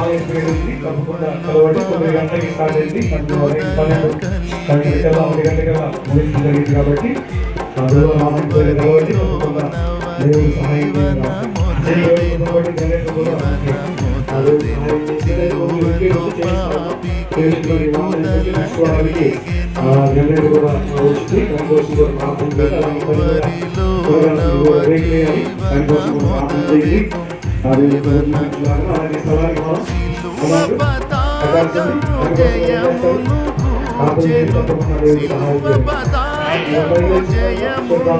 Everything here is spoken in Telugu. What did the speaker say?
ఆన్లైన్ ప్రేయర్ ఉంది. తప్పకుండా కలవండి. తొమ్మిది గంటలకి స్టార్ట్ అయింది. మనకు ఉదయం పన్నెండు పన్నెండు కల్లా ఒకటి గంటకల్లా ముగింపు జరిగింది కాబట్టి ఆ గురువారం ఆన్లైన్ ప్రేయర్ కలవండి. తప్పకుండా దేవుని సహాయం చేయండి. అన్ని రోజులు బట్టి గణేష్ కూడా మనకి ఆ రోజు సహాయం చేసి സ്വാമിയെ ഞങ്ങളുടെ കൂടെ ഒത്തിരി സന്തോഷിക്കുക ജയമുന്നു ജയമുന്നു ജയമുന്നു